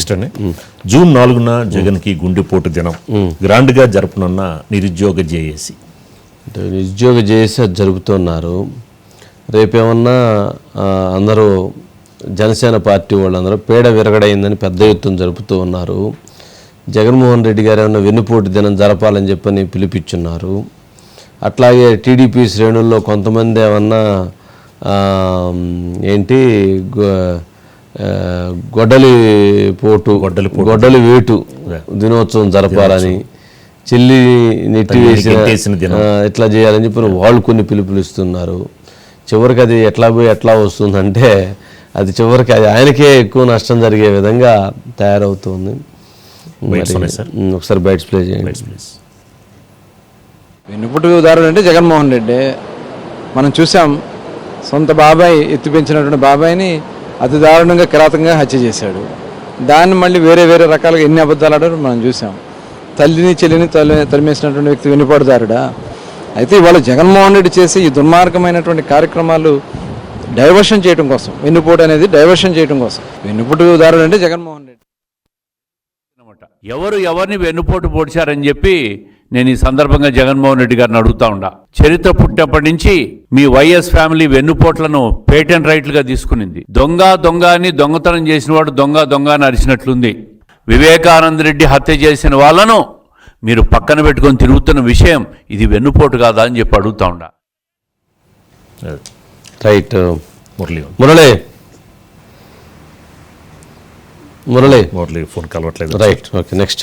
Next అండి June నాలుగున జగన్కి గుండెపోటు దినం. గ్రాండ్గా జరపనున్న నిరుద్యోగ జేఏసీ. నిరుద్యోగ జేఏసీ అది జరుపుతున్నారు. రేపేమన్నా అందరూ జనసేన పార్టీ వాళ్ళందరూ పేడ విరగడైందని పెద్ద ఎత్తున జరుపుతూ ఉన్నారు. జగన్మోహన్ రెడ్డి గారు ఏమన్నా వెన్నుపోటు దినం జరపాలని చెప్పని పిలిపించున్నారు. అట్లాగే టీడీపీ శ్రేణుల్లో కొంతమంది ఏమన్నా ఏంటి గొడ్డలి పోటు గొడ్డలి వేటు దినోత్సవం జరపాలని చెల్లి నెట్టి వేసిన ఎట్లా చేయాలని చెప్పి వాళ్ళు కొన్ని పిలుపులు ఇస్తున్నారు చివరికి అది ఎట్లా పోయి ఎట్లా వస్తుందంటే అది చివరికి అది ఆయనకే ఎక్కువ నష్టం జరిగే విధంగా తయారవుతుంది. ఒకసారి బయట ప్లే చేయండి. ప్లీజ్ వెన్నుపుట్టుదారుడు అంటే జగన్మోహన్ రెడ్డి. మనం చూసాం సొంత బాబాయ్ ఎత్తి పెంచినటువంటి బాబాయ్ని అతి దారుణంగా కిరాతకంగా హత్య చేశాడు. దాన్ని మళ్ళీ వేరే వేరే రకాలుగా ఎన్ని అబద్ధాలు ఆడారు మనం చూసాం. తల్లిని చెల్లిని తల్లి తరిమేసినటువంటి వ్యక్తి వెన్నుపాటుదారుడా? అయితే ఇవాళ జగన్మోహన్ రెడ్డి చేసి ఈ దుర్మార్గమైనటువంటి కార్యక్రమాలు డైవర్షన్ చేయడం కోసం వెన్నుపోటు అనేది డైవర్షన్ చేయడం కోసం. వెన్నుపుట్టుదారుడు అంటే జగన్మోహన్ రెడ్డి. ఎవరు ఎవరిని వెన్నుపోటు పొడిచారని చెప్పి నేను ఈ సందర్భంగా జగన్మోహన్ రెడ్డి గారిని అడుగుతా ఉండా. చరిత్ర పుట్టినప్పటి నుంచి మీ వైఎస్ ఫ్యామిలీ వెన్నుపోట్లను పేటెంట్ రైట్లుగా తీసుకునింది. దొంగ దొంగ అని దొంగతనం చేసిన వాడు దొంగ దొంగ అని అరిచినట్లుంది. వివేకానంద రెడ్డి హత్య చేసిన వాళ్ళను మీరు పక్కన పెట్టుకొని తిరుగుతున్న విషయం ఇది వెన్నుపోటు కాదా అని చెప్పి అడుగుతా ఉండా. రైట్ మురళి. మురళి. మురళి. మురళి ఫోన్ కలవట్లేదు. Right okay next.